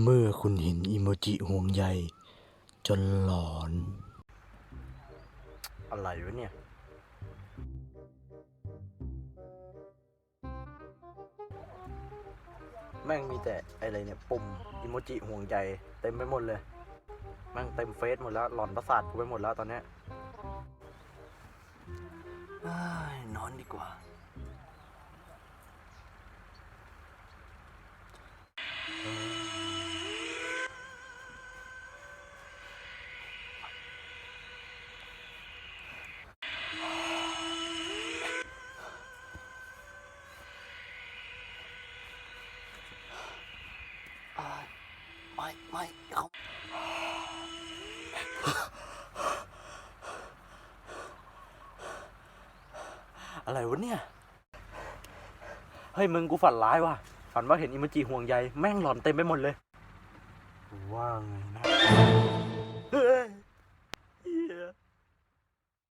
เมื่อคุณเห็นอิโมจิห่วงใยจนหลอน อะไรวะเนี่ย แม่งมีแต่อะไรเนี่ยปุ่มอิโมจิห่วงใยเต็มไปหมดเลย แม่งเต็มเฟซหมดแล้ว หลอนประสาทกูไปหมดแล้วตอนเนี้ยเอ้ยนอนดีกว่า ไม่ไม่เขาอะไรวะเนี่ย เฮ้ยมึงกูฝันร้ายว่ะ ฝันว่าเห็นอิมจิห่วงใยแม่งหลอนเต็มไปหมดเลย ว่าไงนะ